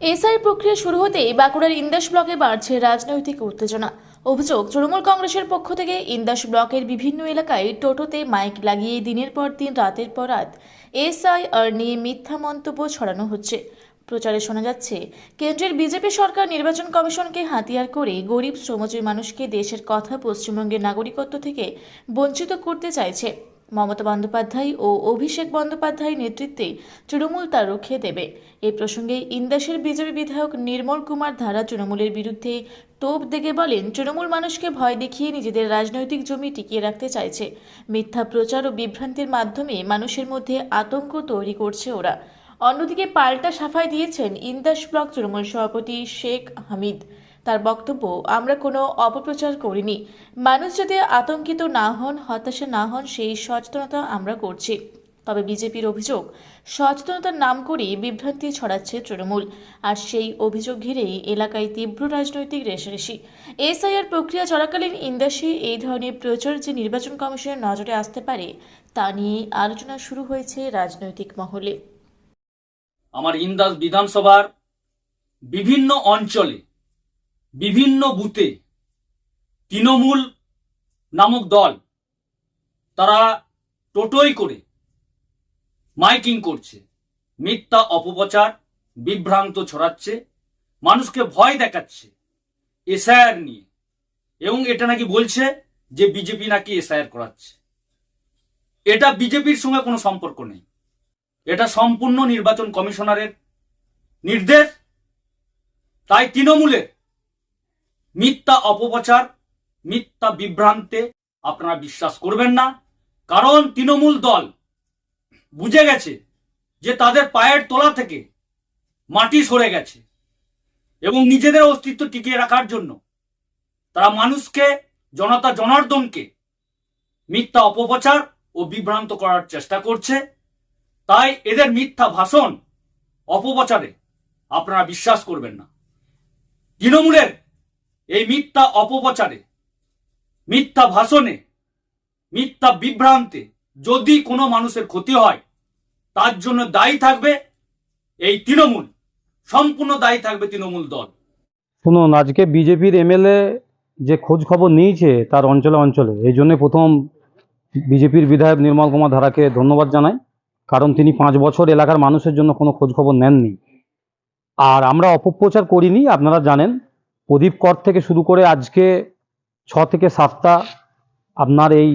SI প্রক্রিয়া শুরু হতেই বাঁকুড়ার ইন্দাস ব্লকে বাড়ছে রাজনৈতিক উত্তেজনা। অভিযোগ, তৃণমূল কংগ্রেসের পক্ষ থেকে ইন্দাস ব্লকের বিভিন্ন এলাকায় টোটোতে মাইক লাগিয়ে দিনের পর দিন, রাতের পর রাত এসআইআর নিয়ে মিথ্যা মন্তব্য ছড়ানো হচ্ছে। প্রচারে শোনা যাচ্ছে, কেন্দ্রের বিজেপি সরকার নির্বাচন কমিশনকে হাতিয়ার করে গরিব শ্রমজীবী মানুষকে দেশের কথা পশ্চিমবঙ্গের নাগরিকত্ব থেকে বঞ্চিত করতে চাইছে। মমতা বন্দ্যোপাধ্যায় ও অভিষেক বন্দ্যোপাধ্যায়ের নেতৃত্বে তৃণমূল তা রুখে দেবে। এ প্রসঙ্গে ইন্দাসের বিজেপি বিধায়ক নির্মল কুমার ধারা তৃণমূলের বিরুদ্ধে তোপ দেগে বলেন, তৃণমূল মানুষকে ভয় দেখিয়ে নিজেদের রাজনৈতিক জমি টিকিয়ে রাখতে চাইছে। মিথ্যা প্রচার ও বিভ্রান্তির মাধ্যমে মানুষের মধ্যে আতঙ্ক তৈরি করছে ওরা। অন্যদিকে পাল্টা সাফাই দিয়েছেন ইন্দাস ব্লক তৃণমূল সভাপতি শেখ হামিদ। তার বক্তব্য আমরা কোনো অপপ্রচার করিনি। মানুষ যাতে আতঙ্কিত না হন, হতাশা না হন, সেই সচেতনতা আমরা করছি। তবে বিজেপির অভিযোগ, সচেতনতার নাম করে বিভ্রান্তি ছড়াচ্ছে তৃণমূল। আর সেই অভিযোগ ঘিরেই এলাকায় তীব্র রাজনৈতিক রেশারেশি এসআইআর প্রক্রিয়া চলাকালীন ইন্দাসে এই ধরনের প্রচার যে নির্বাচন কমিশনের নজরে আসতে পারে, তা নিয়ে আলোচনা শুরু হয়েছে রাজনৈতিক মহলে। আমার ইন্দাস বিধানসভার বিভিন্ন অঞ্চলে বিভিন্ন বুথে তৃণমূল নামক দল তারা টোটোই করে মাইকিং করছে। মিথ্যা অপপ্রচার, বিভ্রান্ত ছড়াচ্ছে, মানুষকে ভয় দেখাচ্ছে এসআইআর নিয়ে। এবং এটা নাকি বলছে যে বিজেপি নাকি এসআইআর করাচ্ছে। এটা বিজেপির সঙ্গে কোনো সম্পর্ক নেই। এটা সম্পূর্ণ নির্বাচন কমিশনারের নির্দেশ। তাই তৃণমূলের মিথ্যা অপপ্রচার, মিথ্যা বিভ্রান্তে আপনারা বিশ্বাস করবেন না। কারণ তৃণমূল দল বুঝে গেছে যে তাদের পায়ের তলা থেকে মাটি সরে গেছে এবং নিজেদের অস্তিত্ব টিকিয়ে রাখার জন্য তারা মানুষকে, জনতা জনার্দনকে মিথ্যা অপপ্রচার ও বিভ্রান্ত করার চেষ্টা করছে। তাই এদের মিথ্যা ভাষণ, অপপ্রচারে আপনারা বিশ্বাস করবেন না। তৃণমূলের এই মিথ্যা অপপ্রচারে, মিথ্যা ভাষণে, মিথ্যা বিভ্রান্তে যদি কোনো মানুষের ক্ষতি হয়, তার জন্য দায়ী থাকবে এই তৃণমূল, সম্পূর্ণ দায়ী থাকবে তৃণমূল দল। শুনুন, আজকে বিজেপির এমএলএ যে খোঁজ খবর নিয়েছে তার অঞ্চলে অঞ্চলে, এই জন্য প্রথম বিজেপির বিধায়ক নির্মল কুমার ধারাকে ধন্যবাদ জানাই, কারণ তিনি পাঁচ বছর এলাকার মানুষের জন্য কোনো খোঁজ খবর নেননি। আর আমরা অপপ্রচার করিনি, আপনারা জানেন প্রদীপ কর থেকে শুরু করে আজকে ছ থেকে সাতটা আপনার এই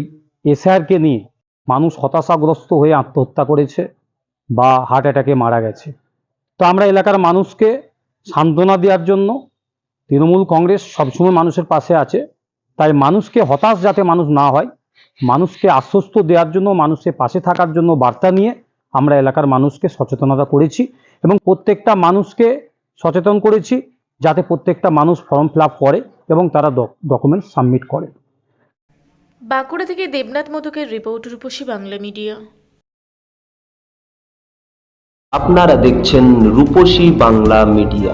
এসআরকে নিয়ে মানুষ হতাশাগ্রস্ত হয়ে আত্মহত্যা করেছে বা হার্ট অ্যাটাকে মারা গেছে। তো আমরা এলাকার মানুষকে সান্ত্বনা দেওয়ার জন্য তৃণমূল কংগ্রেস সবসময় মানুষের পাশে আছে। তাই মানুষকে হতাশ যাতে মানুষ না হয়, মানুষকে আশ্বস্ত দেওয়ার জন্য, মানুষের পাশে থাকার জন্য বার্তা নিয়ে আমরা এলাকার মানুষকে সচেতনতা করেছি এবং প্রত্যেকটা মানুষকে সচেতন করেছি। যাতে প্রত্যেকটা মানুষ ফর্ম ফিল করে এবং তারা ডকুমেন্ট সাবমিট করে। বাঁকুড়া থেকে দেবনাথ মধুকের রিপোর্ট রূপসী বাংলা মিডিয়া। আপনারা দেখছেন রূপসী Bangla media.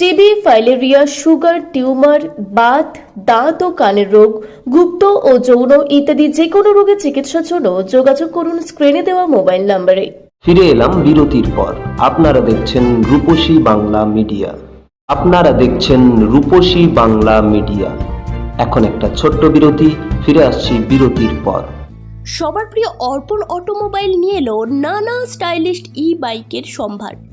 TB filaria sugar tumour Baat দাঁত ও কানের রোগ গুপ্ত ও যৌন ইত্যাদি যে কোনো রোগের চিকিৎসার জন্য যোগাযোগ করুন স্ক্রিনে দেওয়া মোবাইল নম্বরে ফিরে এলাম বিরতির পর। আপনারা দেখছেন রূপসী বাংলা মিডিয়া। আপনারা দেখছেন রূপসী বাংলা মিডিয়া। এখন একটা ছোট্ট বিরতি ফিরে আসছি বিরতির পর। সবার প্রিয় অর্পণ অটোমোবাইল নিয়ে এলো নানা স্টাইলিশ ই বাইকের সম্ভার।